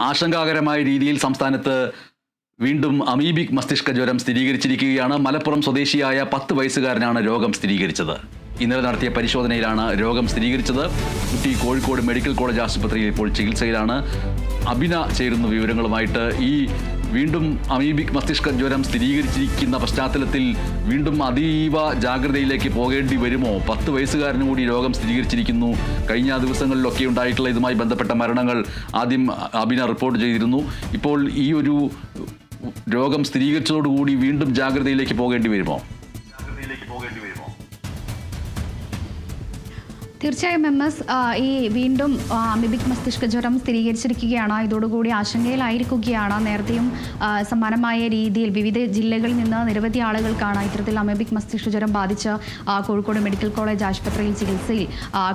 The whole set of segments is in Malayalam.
ആശങ്കാകരമായ രീതിയിൽ സംസ്ഥാനത്ത് വീണ്ടും അമീബിക് മസ്തിഷ്ക ജ്വരം സ്ഥിരീകരിച്ചിരിക്കുകയാണ്. മലപ്പുറം സ്വദേശിയായ പത്ത് വയസ്സുകാരനാണ് രോഗം സ്ഥിരീകരിച്ചത്. ഇന്നലെ നടത്തിയ പരിശോധനയിലാണ് രോഗം സ്ഥിരീകരിച്ചത്. കുട്ടി കോഴിക്കോട് മെഡിക്കൽ കോളേജ് ആശുപത്രിയിൽ ഇപ്പോൾ ചികിത്സയിലാണ്. അഭിന ചേരുന്ന വിവരങ്ങളുമായിട്ട് ഈ വീണ്ടും അമീബിക് മസ്തിഷ്ക ജ്വരം സ്ഥിരീകരിച്ചിരിക്കുന്ന പശ്ചാത്തലത്തിൽ വീണ്ടും അതീവ ജാഗ്രതയിലേക്ക് പോകേണ്ടി വരുമോ? പത്ത് വയസ്സുകാരനും കൂടി രോഗം സ്ഥിരീകരിച്ചിരിക്കുന്നു. കഴിഞ്ഞ ദിവസങ്ങളിലൊക്കെ ഉണ്ടായിട്ടുള്ള ഇതുമായി ബന്ധപ്പെട്ട മരണങ്ങൾ ആദ്യം അബിന റിപ്പോർട്ട് ചെയ്തിരുന്നു. ഇപ്പോൾ ഈ ഒരു രോഗം സ്ഥിരീകരിച്ചതോടുകൂടി വീണ്ടും ജാഗ്രതയിലേക്ക് പോകേണ്ടി വരുമോ? ജാഗ്രതയിലേക്ക് പോകേണ്ടി തീർച്ചയായും എം എസ് ഈ വീണ്ടും അമിബിക് മസ്തിഷ്ക ജ്വരം സ്ഥിരീകരിച്ചിരിക്കുകയാണ്. ഇതോടുകൂടി ആശങ്കയിലായിരിക്കുകയാണ്. നേരത്തെയും സമാനമായ രീതിയിൽ വിവിധ ജില്ലകളിൽ നിന്ന് നിരവധി ആളുകൾക്കാണ് ഇത്തരത്തിൽ അമിബിക് മസ്തിഷ്ക ജ്വരം ബാധിച്ച് കോഴിക്കോട് മെഡിക്കൽ കോളേജ് ആശുപത്രിയിൽ ചികിത്സയിൽ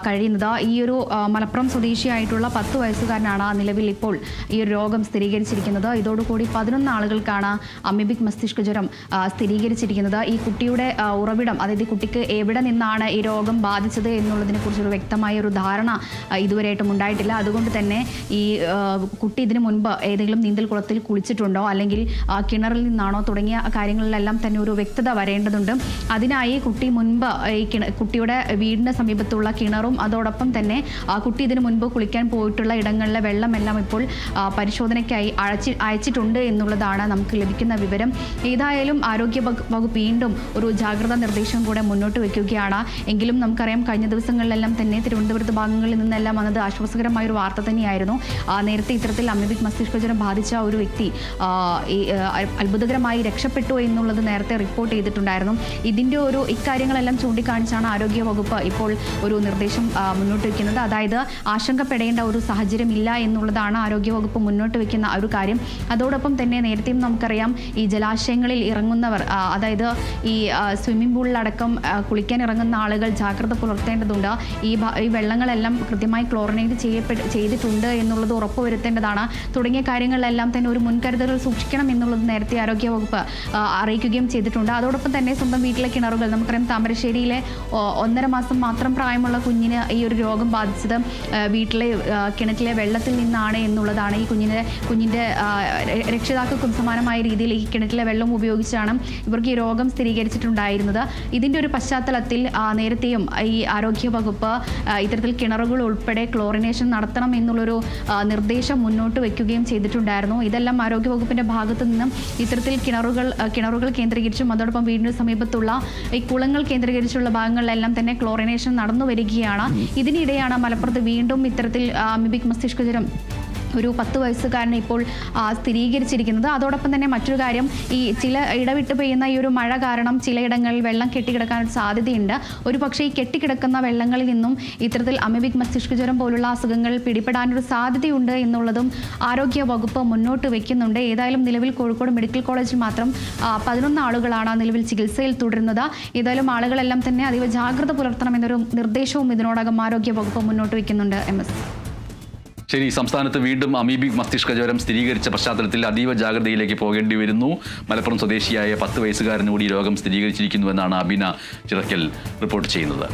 കഴിയുന്നത്. ഈ ഒരു മലപ്പുറം സ്വദേശിയായിട്ടുള്ള പത്ത് വയസ്സുകാരനാണ് നിലവിൽ ഇപ്പോൾ ഈ ഒരു രോഗം സ്ഥിരീകരിച്ചിരിക്കുന്നത്. ഇതോടുകൂടി പതിനൊന്ന് ആളുകൾക്കാണ് അമിബിക് മസ്തിഷ്ക ജ്വരം സ്ഥിരീകരിച്ചിരിക്കുന്നത്. ഈ കുട്ടിയുടെ ഉറവിടം അതായത് കുട്ടിക്ക് എവിടെ നിന്നാണ് ഈ രോഗം ബാധിച്ചത് എന്നുള്ളതിനെ കുറിച്ചൊരു വ്യക്തമായ ഒരു ധാരണ ഇതുവരെയായിട്ടും ഉണ്ടായിട്ടില്ല. അതുകൊണ്ട് തന്നെ ഈ കുട്ടി ഇതിനു മുൻപ് ഏതെങ്കിലും നീന്തൽ കുളത്തിൽ കുളിച്ചിട്ടുണ്ടോ? അല്ലെങ്കിൽ കിണറിൽ നിന്നാണോ? തുടങ്ങിയ കാര്യങ്ങളിലെല്ലാം തന്നെ ഒരു വ്യക്തത വരേണ്ടതുണ്ട്. അതിനായി കുട്ടി മുൻപ് ഈ കിണ കുട്ടിയുടെ വീടിന് സമീപത്തുള്ള കിണറും അതോടൊപ്പം തന്നെ ആ കുട്ടി ഇതിനു മുൻപ് കുളിക്കാൻ പോയിട്ടുള്ള ഇടങ്ങളിലെ വെള്ളമെല്ലാം ഇപ്പോൾ പരിശോധനയ്ക്കായി അഴച്ചി അയച്ചിട്ടുണ്ട് എന്നുള്ളതാണ് നമുക്ക് ലഭിക്കുന്ന വിവരം. ഏതായാലും ആരോഗ്യ വകുപ്പ് വീണ്ടും ഒരു ജാഗ്രതാ നിർദ്ദേശം കൂടെ മുന്നോട്ട് വയ്ക്കുകയാണ് എങ്കിലും നമുക്കറിയാം കഴിഞ്ഞ ദിവസങ്ങളിലെല്ലാം തന്നെ തിരുവനന്തപുരത്ത് ഭാഗങ്ങളിൽ നിന്നെല്ലാം വന്നത് ആശ്വാസകരമായ ഒരു വാർത്ത തന്നെയായിരുന്നു. നേരത്തെ ഇത്തരത്തിൽ അമീബിക് മസ്തിഷ്കജ്വരം ബാധിച്ച ഒരു വ്യക്തി അത്ഭുതകരമായി രക്ഷപ്പെട്ടു എന്നുള്ളത് നേരത്തെ റിപ്പോർട്ട് ചെയ്തിട്ടുണ്ടായിരുന്നു. ഇതിന്റെ ഒരു ഇക്കാര്യങ്ങളെല്ലാം ചൂണ്ടിക്കാണിച്ചാണ് ആരോഗ്യ വകുപ്പ് ഇപ്പോൾ ഒരു നിർദ്ദേശം മുന്നോട്ട് വയ്ക്കുന്നത് അതായത് ആശങ്കപ്പെടേണ്ട ഒരു സാഹചര്യമില്ല എന്നുള്ളതാണ് ആരോഗ്യ വകുപ്പ് മുന്നോട്ട് വയ്ക്കുന്ന ഒരു കാര്യം. അതോടൊപ്പം തന്നെ നേരത്തെയും നമുക്കറിയാം ഈ ജലാശയങ്ങളിൽ ഇറങ്ങുന്നവർ അതായത് ഈ സ്വിമ്മിംഗ് പൂളിലടക്കം കുളിക്കാൻ ഇറങ്ങുന്ന ആളുകൾ ജാഗ്രത പുലർത്തേണ്ടതുണ്ട്. ഈ ഈ വെള്ളങ്ങളെല്ലാം കൃത്യമായി ക്ലോറിനേറ്റ് ചെയ്യപ്പെട്ട് ചെയ്തിട്ടുണ്ട് എന്നുള്ളത് ഉറപ്പുവരുത്തേണ്ടതാണ്. തുടങ്ങിയ കാര്യങ്ങളിലെല്ലാം തന്നെ ഒരു മുൻകരുതലുകൾ സൂക്ഷിക്കണം എന്നുള്ളത് നേരത്തെ ആരോഗ്യ വകുപ്പ് അറിയിക്കുകയും ചെയ്തിട്ടുണ്ട്. അതോടൊപ്പം തന്നെ സ്വന്തം വീട്ടിലെ കിണറുകൾ നമുക്കറിയാം താമരശ്ശേരിയിലെ ഒന്നര മാസം മാത്രം പ്രായമുള്ള കുഞ്ഞിന് ഈ ഒരു രോഗം ബാധിച്ചത് വീട്ടിലെ കിണറ്റിലെ വെള്ളത്തിൽ നിന്നാണ് എന്നുള്ളതാണ്. ഈ കുഞ്ഞിന്റെ ര- രക്ഷിതാക്കൾക്കും സമാനമായ രീതിയിൽ ഈ കിണറ്റിലെ വെള്ളം ഉപയോഗിച്ചാണ് ഇവർക്ക് ഈ രോഗം സ്ഥിരീകരിച്ചിട്ടുണ്ടായിരുന്നത്. ഇതിന്റെ ഒരു പശ്ചാത്തലത്തിൽ നേരത്തെയും ഈ ആരോഗ്യ വകുപ്പ് ആ, ഇത്തരത്തിൽ കിണറുകൾ ഉൾപ്പെടെ ക്ലോറിനേഷൻ നടത്തണം എന്നുള്ളൊരു നിർദ്ദേശം മുന്നോട്ട് വയ്ക്കുകയും ചെയ്തിട്ടുണ്ടായിരുന്നു. ഇതെല്ലാം ആരോഗ്യ വകുപ്പിന്റെ ഭാഗത്തു നിന്നും ഇത്തരത്തിൽ കിണറുകൾ കിണറുകൾ കേന്ദ്രീകരിച്ചും അതോടൊപ്പം വീടിന് സമീപത്തുള്ള ഈ കുളങ്ങൾ കേന്ദ്രീകരിച്ചുള്ള ഭാഗങ്ങളിലെല്ലാം തന്നെ ക്ലോറിനേഷൻ നടന്നു വരികയാണ് ഇതിനിടെയാണ് മലപ്പുറത്ത് വീണ്ടും ഇത്തരത്തിൽ അമിബിക് അമീബിക് മസ്തിഷ്ക ജ്വരം ഒരു പത്ത് വയസ്സുകാരനെ ഇപ്പോൾ സ്ഥിരീകരിച്ചിരിക്കുന്നത്. അതോടൊപ്പം തന്നെ മറ്റൊരു കാര്യം ഈ ചില ഇടവിട്ട് പെയ്യുന്ന ഈ ഒരു മഴ കാരണം ചിലയിടങ്ങളിൽ വെള്ളം കെട്ടിക്കിടക്കാൻ ഒരു സാധ്യതയുണ്ട്. ഒരു പക്ഷേ ഈ കെട്ടിക്കിടക്കുന്ന വെള്ളങ്ങളിൽ നിന്നും ഇത്തരത്തിൽ അമിബിക് മസ്തിഷ്ക ജ്വരം പോലുള്ള അസുഖങ്ങൾ പിടിപെടാനൊരു സാധ്യതയുണ്ട് എന്നുള്ളതും ആരോഗ്യ വകുപ്പ് മുന്നോട്ട് വയ്ക്കുന്നുണ്ട് ഏതായാലും നിലവിൽ കോഴിക്കോട് മെഡിക്കൽ കോളേജിൽ മാത്രം പതിനൊന്ന് ആളുകളാണ് നിലവിൽ ചികിത്സയിൽ തുടരുന്നത്. ഏതായാലും ആളുകളെല്ലാം തന്നെ അതീവ ജാഗ്രത പുലർത്തണമെന്നൊരു നിർദ്ദേശവും ഇതിനോടകം ആരോഗ്യ വകുപ്പ് മുന്നോട്ട് വയ്ക്കുന്നുണ്ട് എം എസ്. ശരി സംസ്ഥാനത്ത് വീണ്ടും അമീബിക് മസ്തിഷ്ക ജ്വരം സ്ഥിരീകരിച്ച പശ്ചാത്തലത്തിൽ അതീവ ജാഗ്രതയിലേക്ക് പോകേണ്ടി വരുന്നു. മലപ്പുറം സ്വദേശിയായ പത്ത് വയസ്സുകാരന് കൂടി രോഗം സ്ഥിരീകരിച്ചിരിക്കുന്നുവെന്നാണ് അബിന ചിറക്കൽ റിപ്പോർട്ട് ചെയ്യുന്നത്.